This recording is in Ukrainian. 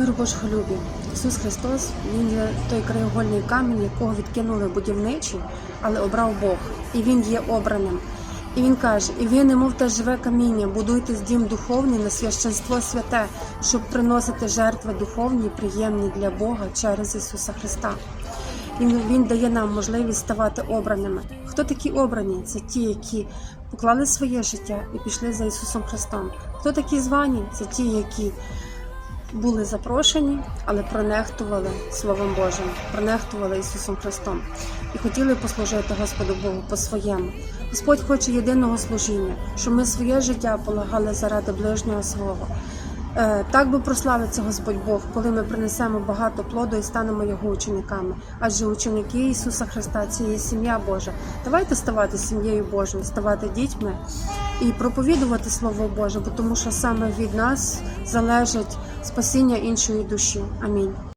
Мир Божого любі. Ісус Христос, Він є той краєгольний камінь, якого відкинули будівничі, але обрав Бог. І Він є обраним. І він каже: І ви, немов те живе каміння, будуйте з дім духовний на священство святе, щоб приносити жертви духовні, приємні для Бога через Ісуса Христа. Він, він дає нам можливість ставати обраними. Хто такі обрані? Це ті, які поклали своє життя і пішли за Ісусом Христом. Хто такі звані? Це ті, які були запрошені, але пронехтували Словом Божим, пронехтували Ісусом Христом і хотіли послужити Господу Богу по-своєму. Господь хоче єдиного служіння, щоб ми своє життя полагали заради ближнього свого. Е, Так би прославиться Господь Бог, коли ми принесемо багато плоду і станемо його учениками. Адже ученики Ісуса Христа це є сім'я Божа. Давайте ставати сім'єю Божою, ставати дітьми і проповідувати Слово Боже, бо тому що саме від нас залежить спасіння іншої душі. Амінь.